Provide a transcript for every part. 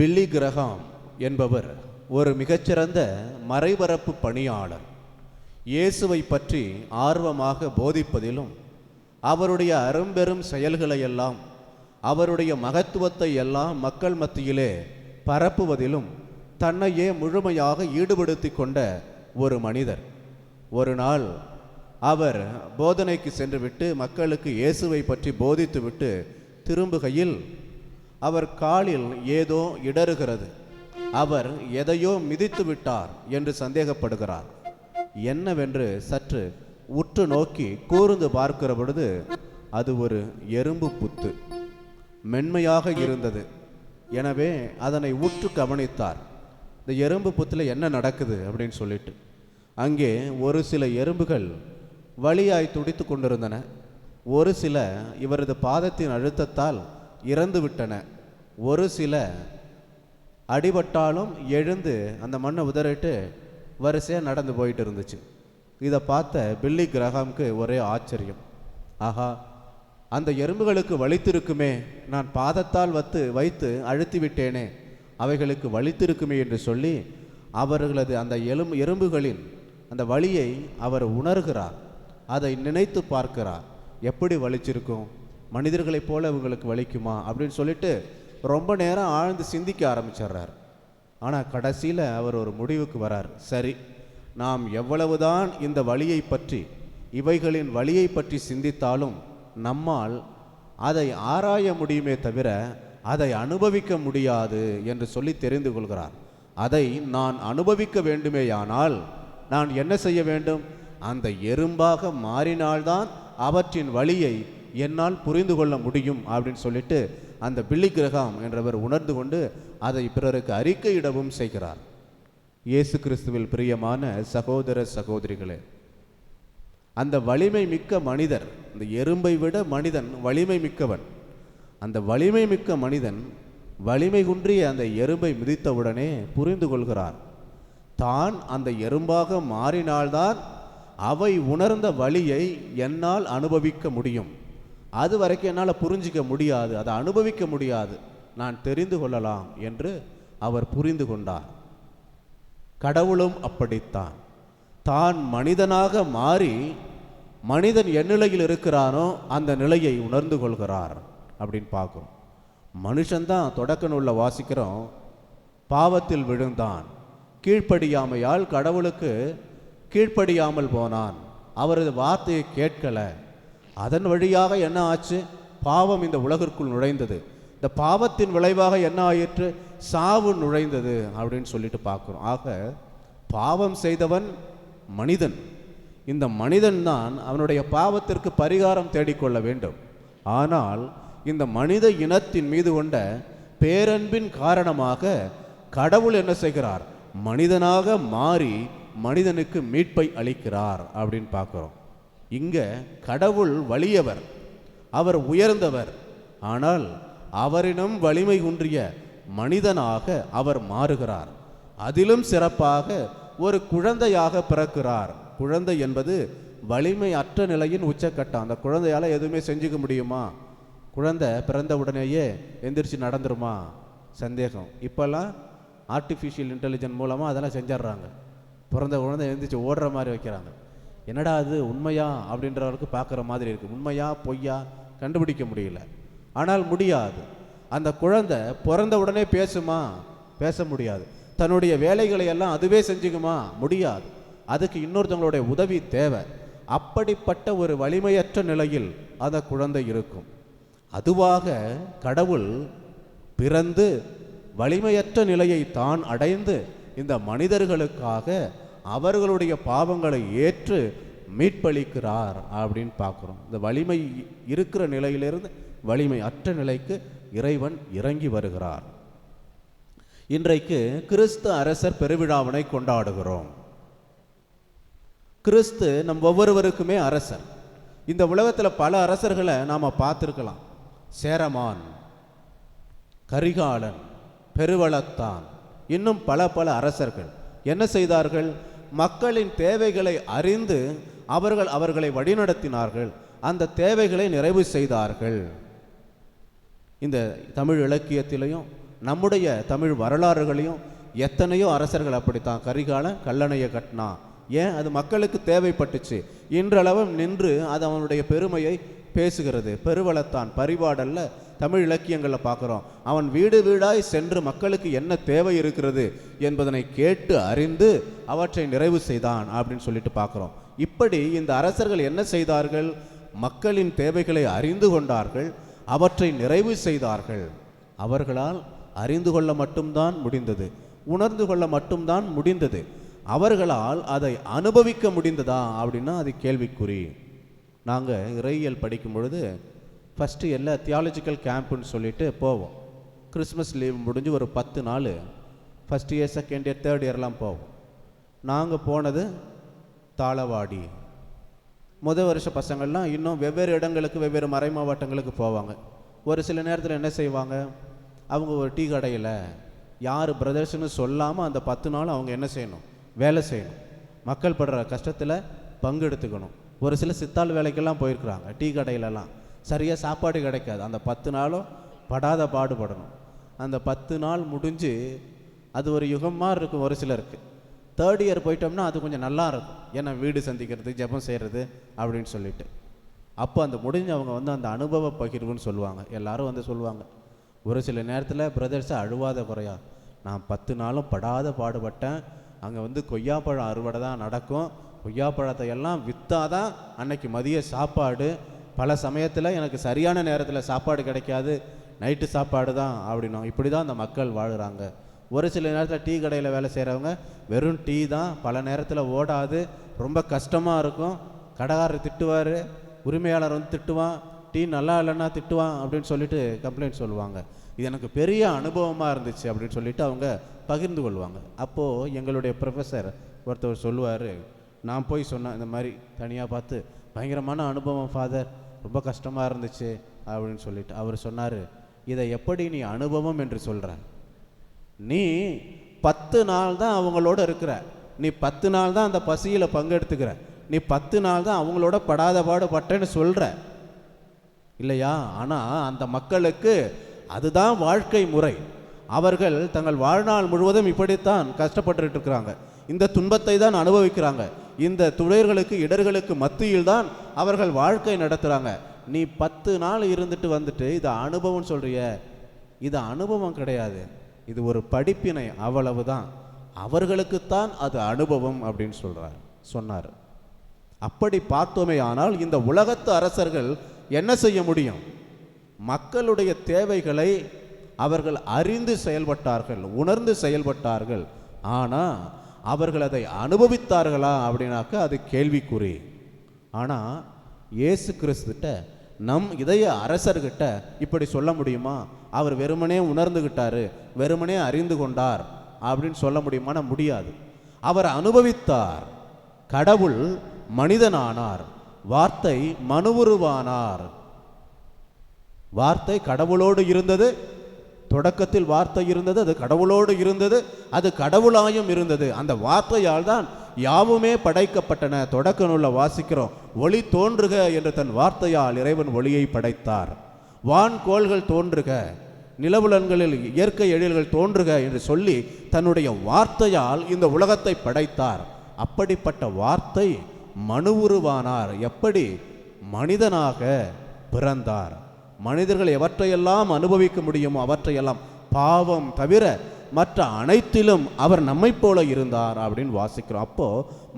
பில்லி Graham என்பவர் ஒரு மிகச்சிறந்த மறைபரப்பு பணியாளர். இயேசுவை பற்றி ஆர்வமாக போதிப்பதிலும் அவருடைய அரும்பெரும் செயல்களை எல்லாம் அவருடைய மகத்துவத்தை எல்லாம் மக்கள் மத்தியிலே பரப்புவதிலும் தன்னையே முழுமையாக ஈடுபடுத்தி கொண்ட ஒரு மனிதர். ஒரு நாள் அவர் போதனைக்கு சென்றுவிட்டு மக்களுக்கு இயேசுவை பற்றி போதித்துவிட்டு திரும்புகையில் அவர் காலில் ஏதோ இடறுகிறது. அவர் எதையோ மிதித்து விட்டார் என்று சந்தேகப்படுகிறார். என்னவென்று சற்று உற்று நோக்கி கூர்ந்து பார்க்கிற பொழுது அது ஒரு எறும்பு புத்து. மென்மையாக இருந்தது. எனவே அதனை உற்று கவனித்தார். இந்த எறும்பு புத்தில் என்ன நடக்குது அப்படின்னு சொல்லிட்டு. அங்கே ஒரு சில எறும்புகள் வழியாய் துடித்து கொண்டிருந்தன. ஒரு சில இவரது பாதத்தின் அழுத்தத்தால் இறந்து விட்டன ஒரு சில அடிபட்டாலும் எழுந்து அந்த மண்ணை உதறிட்டு வரிசையாக நடந்து போயிட்டு இருந்துச்சு. இதை பார்த்த பில்லி கிரகாம்க்கு ஒரே ஆச்சரியம். ஆஹா அந்த எறும்புகளுக்கு வலித்திருக்குமே. நான் பாதத்தால் வத்து வைத்து அழுத்தி விட்டேனே அவைகளுக்கு வலித்திருக்குமே என்று சொல்லி அவர்களது அந்த எலும்பு எறும்புகளின் அந்த வழியை அவர் உணர்கிறார். அதை நினைத்து பார்க்கிறார். எப்படி வலிச்சிருக்கும்? மனிதர்களைப் போல இவங்களுக்கு வலிக்குமா? அப்படின்னு சொல்லிட்டு ரொம்ப நேரம் ஆழ்ந்து சிந்திக்க ஆரம்பிச்சிடுறார். ஆனால் கடைசியில் அவர் ஒரு முடிவுக்கு வரார். சரி நாம் எவ்வளவுதான் இந்த வழியை பற்றி இவைகளின் வழியை பற்றி சிந்தித்தாலும் நம்மால் அதை ஆராய முடியுமே தவிர அதை அனுபவிக்க முடியாது என்று சொல்லி தெரிந்து கொள்கிறார். அதை நான் அனுபவிக்க வேண்டுமேயானால் நான் என்ன செய்ய வேண்டும்? அந்த எறும்பாக மாறினால்தான் அவற்றின் வழியை என்னால் புரிந்து கொள்ள முடியும் அப்படின்னு சொல்லிட்டு அந்த பில்லி கிரகாம் என்றவர் உணர்ந்து கொண்டு அதை பிறருக்கு அறிக்கையிடவும் செய்கிறார். இயேசு கிறிஸ்துவில் பிரியமான சகோதர சகோதரிகளே அந்த வலிமை மிக்க மனிதர் இந்த எறும்பை விட மனிதன் வலிமை மிக்கவன். அந்த வலிமை மிக்க மனிதன் வலிமை குன்றிய அந்த எறும்பை மிதித்தவுடனே புரிந்து கொள்கிறார். தான் அந்த எறும்பாக மாறினால்தான் அவை உணர்ந்த வழியை என்னால் அனுபவிக்க முடியும். அது வரைக்கும் என்னால் புரிஞ்சிக்க முடியாது அதை அனுபவிக்க முடியாது. நான் தெரிந்து கொள்ளலாம் என்று அவர் புரிந்து கொண்டார். கடவுளும் அப்படித்தான். தான் மனிதனாக மாறி மனிதன் எந்நிலையில் இருக்கிறானோ அந்த நிலையை உணர்ந்து கொள்கிறார் அப்படின்னு பார்க்குறோம். மனுஷன்தான் தொடக்க நூலில் வாசிக்கிறோம் பாவத்தில் விழுந்தான். கீழ்ப்படியாமையால் கடவுளுக்கு கீழ்ப்படியாமல் போனான். அவரது வார்த்தையை கேட்கல. அதன் வழியாக என்ன ஆச்சு? பாவம் இந்த உலகிற்குள் நுழைந்தது. இந்த பாவத்தின் விளைவாக என்ன ஆயிற்று? சாவு நுழைந்தது அப்படின்னு சொல்லிட்டு பார்க்குறோம். ஆக பாவம் செய்தவன் மனிதன். இந்த மனிதன் தான் அவனுடைய பாவத்திற்கு பரிகாரம் தேடிக்கொள்ள வேண்டும். ஆனால் இந்த மனித இனத்தின் மீது கொண்ட பேரன்பின் காரணமாக கடவுள் என்ன செய்கிறார்? மனிதனாக மாறி மனிதனுக்கு மீட்பை அளிக்கிறார் அப்படின்னு பார்க்குறோம். இங்கே கடவுள் வலியவர். அவர் உயர்ந்தவர். ஆனால் அவரிடம் வலிமை குன்றிய மனிதனாக அவர் மாறுகிறார். அதிலும் சிறப்பாக ஒரு குழந்தையாக பிறக்கிறார். குழந்தை என்பது வலிமை அற்ற நிலையின் உச்சக்கட்டம். அந்த குழந்தையால் எதுவுமே செஞ்சுக்க முடியுமா? குழந்தை பிறந்த உடனேயே எந்திரிச்சு நடந்துருமா? சந்தேகம். இப்போல்லாம் ஆர்டிஃபிஷியல் இன்டெலிஜென்ட் மூலமாக அதெல்லாம் செஞ்சிட்றாங்க. பிறந்த குழந்தை எந்திரிச்சு ஓடுற மாதிரி வைக்கிறாங்க. என்னடா அது உண்மையா? அப்படின்ற அளவுக்கு பார்க்குற மாதிரி இருக்குது உண்மையா பொய்யா? கண்டுபிடிக்க முடியல. ஆனால் முடியாது. அந்த குழந்தை பிறந்த உடனே பேசுமா? பேச முடியாது. தன்னுடைய வேலைகளை எல்லாம் அதுவே செஞ்சுக்குமா? முடியாது. அதுக்கு இன்னொருத்தவங்களுடைய உதவி தேவை. அப்படிப்பட்ட ஒரு வலிமையற்ற நிலையில் அந்த குழந்தை இருக்கும். அதுவாக கடவுள் பிறந்து வலிமையற்ற நிலையை தான் அடைந்து இந்த மனிதர்களுக்காக அவர்களுடைய பாவங்களை ஏற்று மீட்பளிக்கிறார் அப்படின்னு பார்க்குறோம். இந்த வலிமை இருக்கிற நிலையிலிருந்து வலிமை அற்ற நிலைக்கு இறைவன் இறங்கி வருகிறார். இன்றைக்கு கிறிஸ்து அரசர் பெருவிழாவினை கொண்டாடுகிறோம். கிறிஸ்து நம் ஒவ்வொருவருக்குமே அரசர். இந்த உலகத்தில் பல அரசர்களை நாம் பார்த்துருக்கலாம். சேரமான் கரிகாலன் பெருவளத்தான் இன்னும் பல பல அரசர்கள். என்ன செய்தார்கள்? மக்களின் தேவைகளை அறிந்து அவர்கள் அவர்களை வழிநடத்தினார்கள். அந்த தேவைகளை நிறைவு செய்தார்கள். இந்த தமிழ் இலக்கியத்திலையும் நம்முடைய தமிழ் வரலாறுகளையும் எத்தனையோ அரசர்கள் அப்படித்தான். கரிகால கல்லணையை கட்டினா ஏன்? அது மக்களுக்கு தேவைப்பட்டுச்சு. இன்றளவும் நின்று அது அவனுடைய பெருமையை பேசுகிறது. பெருவளத்தான். பரிபாடல்ல தமிழ் இலக்கியங்களில் பார்க்குறோம் அவன் வீடு வீடாய் சென்று மக்களுக்கு என்ன தேவை இருக்கிறது என்பதனை கேட்டு அறிந்து அவற்றை நிறைவு செய்தான் அப்படின்னு சொல்லிட்டு பார்க்குறோம் இப்படி இந்த அரசர்கள் என்ன செய்தார்கள்? மக்களின் தேவைகளை அறிந்து கொண்டார்கள். அவற்றை நிறைவு செய்தார்கள். அவர்களால் அறிந்து கொள்ள மட்டும்தான் முடிந்தது. உணர்ந்து கொள்ள மட்டும்தான் முடிந்தது. அவர்களால் அதை அனுபவிக்க முடிந்ததா? அப்படின்னா அது கேள்விக்குறி. நாங்கள் இறையியல் படிக்கும் பொழுது ஃபஸ்ட்டு எல்லா தியாலஜிக்கல் கேம்ப்புன்னு சொல்லிட்டு போவோம். கிறிஸ்மஸ் லீவ் முடிஞ்சு ஒரு பத்து நாள் first year second year third இயர்லாம் போவோம். நாங்கள் போனது தாளவாடி. முத வருஷ பசங்கள்லாம் இன்னும் வெவ்வேறு இடங்களுக்கு வெவ்வேறு மறை மாவட்டங்களுக்கு போவாங்க. ஒரு சில நேரத்தில் என்ன செய்வாங்க? அவங்க ஒரு டீ கடையில் யார் பிரதர்ஸ்னு சொல்லாமல் அந்த பத்து நாள் அவங்க என்ன செய்யணும்? வேலை செய்யணும். மக்கள் படுற கஷ்டத்தில் பங்கெடுத்துக்கணும். ஒரு சில சித்தாள் வேலைக்கெல்லாம் போயிருக்கிறாங்க டீ கடையிலலாம். சரியாக சாப்பாடு கிடைக்காது. அந்த பத்து நாளும் படாத பாடுபடணும். அந்த பத்து நாள் முடிஞ்சு அது ஒரு யுகமாக இருக்கும் ஒரு சிலருக்கு. தேர்ட் இயர் போயிட்டோம்னா அது கொஞ்சம் நல்லா இருக்கும். ஏன்னா வீடு சந்திக்கிறது ஜெபம் செய்கிறது அப்படின்னு சொல்லிட்டு. அப்போ அந்த முடிஞ்சவங்க வந்து அந்த அனுபவ பகிர்வுன்னு சொல்லுவாங்க. எல்லாரும் வந்து சொல்லுவாங்க. ஒரு சில நேரத்தில் பிரதர்ஸை அழுவாத குறையா நான் பத்து நாளும் படாத பாடுபட்டேன். அங்கே வந்து கொய்யாப்பழம் அறுவடை தான் நடக்கும். கொய்யாப்பழத்தை எல்லாம் விற்றாதான் அன்னைக்கு மதிய சாப்பாடு பல சமயத்தில் எனக்கு சரியான நேரத்தில் சாப்பாடு கிடைக்காது நைட்டு சாப்பாடு தான் அப்படின்னோம். இப்படி தான் அந்த மக்கள் வாழ்கிறாங்க ஒரு சில நேரத்தில் டீ கடையில் வேலை செய்கிறவங்க வெறும் டீ தான் பல நேரத்தில் ஓடாது ரொம்ப கஷ்டமாக இருக்கும். கடைக்காரர் திட்டுவார் உரிமையாளர் வந்து திட்டுவான் டீ நல்லா இல்லைன்னா திட்டுவான் அப்படின்னு சொல்லிட்டு கம்ப்ளைண்ட் சொல்லுவாங்க. இது எனக்கு பெரிய அனுபவமாக இருந்துச்சு அப்படின்னு சொல்லிட்டு அவங்க பகிர்ந்து கொள்வாங்க. அப்போது எங்களுடைய ப்ரொஃபஸர் ஒருத்தவர் சொல்லுவார் நான் போய் சொன்னேன் இந்த மாதிரி தனியாக பார்த்து பயங்கரமான அனுபவம் ஃபாதர் ரொம்ப கஷ்டமாக இருந்துச்சு அப்படின்னு சொல்லிட்டு அவர் சொன்னார் இதை எப்படி நீ அனுபவம் என்று சொல்கிற நீ பத்து நாள் தான் அவங்களோட இருக்கிற. நீ பத்து நாள் தான் அந்த பசியில் பங்கெடுத்துக்கிற. நீ பத்து நாள் தான் அவங்களோட படாத பாடு பட்டேன்னு சொல்கிற இல்லையா? ஆனால் அந்த மக்களுக்கு அதுதான் வாழ்க்கை முறை. அவர்கள் தங்கள் வாழ்நாள் முழுவதும் இப்படித்தான் கஷ்டப்பட்டுருக்கிறாங்க இந்த துன்பத்தை தான் அனுபவிக்கிறாங்க. இந்த துயர்களுக்கு இடர்களுக்கு மத்தியில் தான் அவர்கள் வாழ்க்கை நடத்துகிறாங்க நீ பத்து நாள் இருந்துட்டு வந்துட்டு இது அனுபவம் சொல்கிறிய இது அனுபவம் கிடையாது. இது ஒரு படிப்பினை அவ்வளவு தான் அவர்களுக்குத்தான் அது அனுபவம் அப்படின்னு சொல்கிறார் சொன்னார். அப்படி பார்த்தோமே ஆனால் இந்த உலகத்து அரசர்கள் என்ன செய்ய முடியும்? மக்களுடைய தேவைகளை அவர்கள் அறிந்து செயல்பட்டார்கள் உணர்ந்து செயல்பட்டார்கள். ஆனால் அவர்கள் அதை அனுபவித்தார்களா அப்படின்னாக்கா அது கேள்விக்குறி. ஆனால் இயேசு கிறிஸ்துகிட்ட நம் இதய அரசர்கிட்ட இப்படி சொல்ல முடியுமா? அவர் வெறுமனே உணர்ந்துகிட்டாரு வெறுமனே அறிந்து கொண்டார் அப்படின்னு சொல்ல முடியுமானா? முடியாது. அவர் அனுபவித்தார். கடவுள் மனிதனானார். வார்த்தை மனுவுருவானார். வார்த்தை கடவுளோடு இருந்தது தொடக்கத்தில் வார்த்தை இருந்தது அது கடவுளோடு இருந்தது அது கடவுளாயும் இருந்தது. அந்த வார்த்தையால் தான் யாவுமே படைக்கப்பட்டன. தொடக்க நூலில் வாசிக்கிறோம் ஒளி தோன்றுக என்று தன் வார்த்தையால் இறைவன் ஒளியை படைத்தார். வான்கோள்கள் தோன்றுக நிலவுலன்களில் இயற்கை எழில்கள் தோன்றுக என்று சொல்லி தன்னுடைய வார்த்தையால் இந்த உலகத்தை படைத்தார். அப்படிப்பட்ட வார்த்தை மனுவுருவானார். எப்படி? மனிதனாக பிறந்தார். மனிதர்கள் எவற்றையெல்லாம் அனுபவிக்க முடியுமோ அவற்றையெல்லாம் பாவம் தவிர மற்ற அனைத்திலும் அவர் நம்மைப் போல இருந்தார் அப்படின்னு வாசிக்கிறோம். அப்போ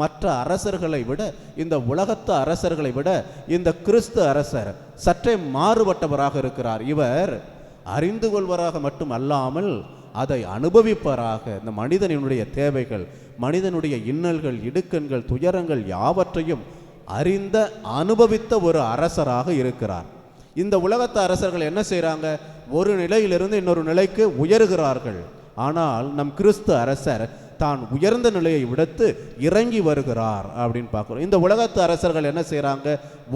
மற்ற அரசர்களை விட இந்த உலகத்து அரசர்களை விட இந்த கிறிஸ்து அரசர் சற்றே மாறுபட்டவராக இருக்கிறார். இவர் அறிந்து கொள்வராக மட்டும் அல்லாமல் அதை அனுபவிப்பவராக இந்த மனிதனினுடைய தேவைகள் மனிதனுடைய இன்னல்கள் இடுக்கண்கள் துயரங்கள் யாவற்றையும் அறிந்த அனுபவித்த ஒரு அரசராக இருக்கிறார். இந்த உலகத்து அரசர்கள் என்ன செய்கிறாங்க ஒரு நிலையிலிருந்து இன்னொரு நிலைக்கு உயர்கிறார்கள். ஆனால் நம் கிறிஸ்து அரசர் தான் உயர்ந்த நிலையை விடுத்து இறங்கி வருகிறார் அப்படின்னு பார்க்குறோம். இந்த உலகத்து அரசர்கள் என்ன செய்கிறாங்க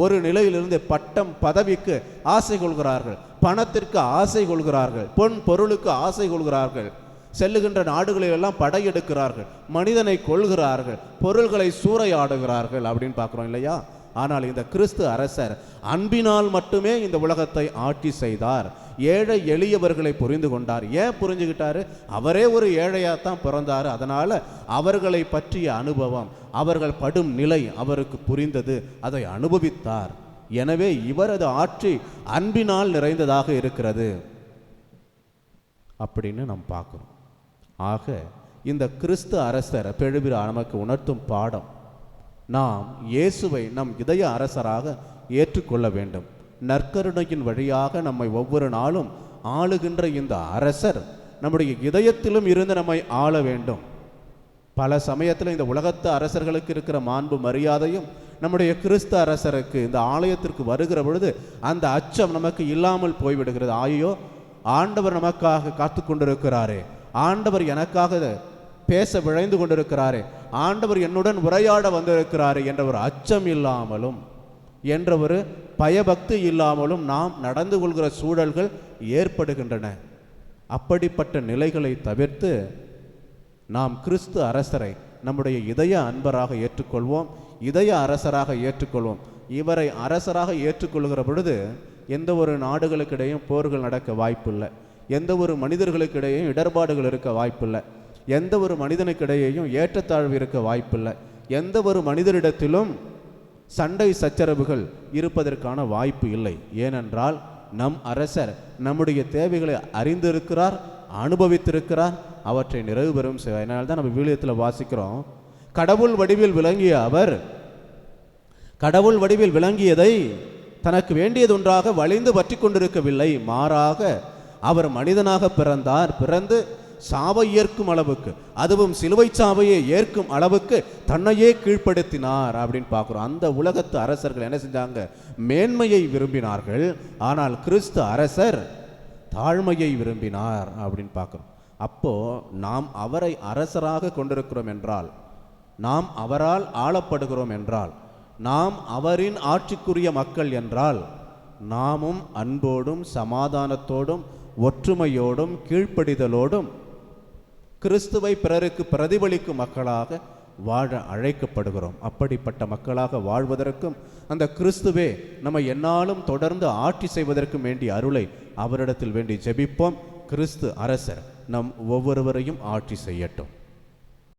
ஒரு நிலையிலிருந்து பட்டம் பதவிக்கு ஆசை கொள்கிறார்கள். பணத்திற்கு ஆசை கொள்கிறார்கள். பொன் பொருளுக்கு ஆசை கொள்கிறார்கள். செல்லுகின்ற நாடுகளில் எல்லாம் படையெடுக்கிறார்கள் மனிதனை கொள்கிறார்கள் பொருள்களை சூறையாடுகிறார்கள் அப்படின்னு பார்க்குறோம் இல்லையா? ஆனால் இந்த கிறிஸ்து அரசர் அன்பினால் மட்டுமே இந்த உலகத்தை ஆட்சி செய்தார். ஏழை எளியவர்களை புரிந்து கொண்டார். ஏன் புரிஞ்சுக்கிட்டாரு அவரே ஒரு ஏழையாக தான் பிறந்தார். அதனால் அவர்களை பற்றிய அனுபவம் அவர்கள் படும் நிலை அவருக்கு புரிந்தது. அதை அனுபவித்தார். எனவே இவரது ஆட்சி அன்பினால் நிறைந்ததாக இருக்கிறது. அப்படின்னு நாம் பார்க்குறோம். ஆக இந்த கிறிஸ்து அரசர் பெழுவிர நமக்கு உணர்த்தும் பாடம் நாம் இயேசுவை நம் இதய அரசராக ஏற்றுக்கொள்ள வேண்டும். நற்கருணையின் வழியாக நம்மை ஒவ்வொரு நாளும் ஆளுகின்ற இந்த அரசர் நம்முடைய இதயத்திலும் இருந்து நம்மை ஆள வேண்டும். பல சமயத்தில் இந்த உலகத்து அரசர்களுக்கு இருக்கிற மாண்பு மரியாதையும் நம்முடைய கிறிஸ்து அரசருக்கு இந்த ஆலயத்திற்கு வருகிற பொழுது அந்த அச்சம் நமக்கு இல்லாமல் போய்விடுகிறது. ஆயோ ஆண்டவர் நமக்காக காத்து கொண்டிருக்கிறாரே ஆண்டவர் எனக்காக பேச விழைந்து கொண்டிருக்கிறாரே. ஆண்டவர் என்னுடன் உரையாட வந்திருக்கிறாரே என்ற ஒரு அச்சம் இல்லாமலும் என்ற ஒரு பயபக்தி இல்லாமலும் நாம் நடந்து கொள்கிற சூழல்கள் ஏற்படுகின்றன. அப்படிப்பட்ட நிலைகளை தவிர்த்து நாம் கிறிஸ்து அரசரை நம்முடைய இதய அன்பராக ஏற்றுக்கொள்வோம் இதய அரசராக ஏற்றுக்கொள்வோம். இவரை அரசராக ஏற்றுக்கொள்கிற பொழுது எந்த ஒரு நாடுகளுக்கிடையும் போர்கள் நடக்க வாய்ப்பில்லை. எந்த ஒரு மனிதர்களுக்கிடையும் இடர்பாடுகள் இருக்க வாய்ப்பில்லை. எந்த ஒரு மனிதனுக்கிடையேயும் ஏற்றத்தாழ்வு இருக்க வாய்ப்பில்லை. எந்த ஒரு மனிதரிடத்திலும் சண்டை சச்சரவுகள் இருப்பதற்கான வாய்ப்பு இல்லை. ஏனென்றால் நம் அரசர் நம்முடைய தேவைகளை அறிந்திருக்கிறார் அனுபவித்திருக்கிறார் அவற்றை நிறைவு பெறும் செய்வார் அதனால தான் நம்ம வீழியத்தில் வாசிக்கிறோம். கடவுள் வடிவில் விளங்கிய அவர் கடவுள் வடிவில் விளங்கியதை தனக்கு வேண்டியது ஒன்றாக வழிந்து பற்றி கொண்டிருக்கவில்லை. மாறாக அவர் மனிதனாக பிறந்தார். பிறந்து சாவை ஏற்கும் அளவுக்கு அதுவும் சிலுவை சாவையை ஏற்கும் அளவுக்கு தன்னையே கீழ்ப்படுத்தினார் அப்படின்னு பார்க்குறோம். அந்த உலகத்து அரசர்கள் என்ன செஞ்சாங்க? மேன்மையை விரும்பினார்கள். ஆனால் கிறிஸ்து அரசர் தாழ்மையை விரும்பினார் அப்படின்னு பார்க்குறோம். அப்போது நாம் அவரை அரசராக கொண்டிருக்கிறோம் என்றால் நாம் அவரால் ஆளப்படுகிறோம் என்றால் நாம் அவரின் ஆட்சிக்குரிய மக்கள் என்றால் நாமும் அன்போடும் சமாதானத்தோடும் ஒற்றுமையோடும் கீழ்ப்படிதலோடும் கிறிஸ்துவை பிறருக்கு பிரதிபலிக்கும் மக்களாக வாழ அழைக்கப்படுகிறோம். அப்படிப்பட்ட மக்களாக வாழ்வதற்கும் அந்த கிறிஸ்துவே நம்ம என்னாலும் தொடர்ந்து ஆட்சி செய்வதற்கும் வேண்டிய அருளை அவரிடத்தில் வேண்டி ஜெபிப்போம். கிறிஸ்து அரசர் நம் ஒவ்வொருவரையும் ஆட்சி செய்யட்டும்.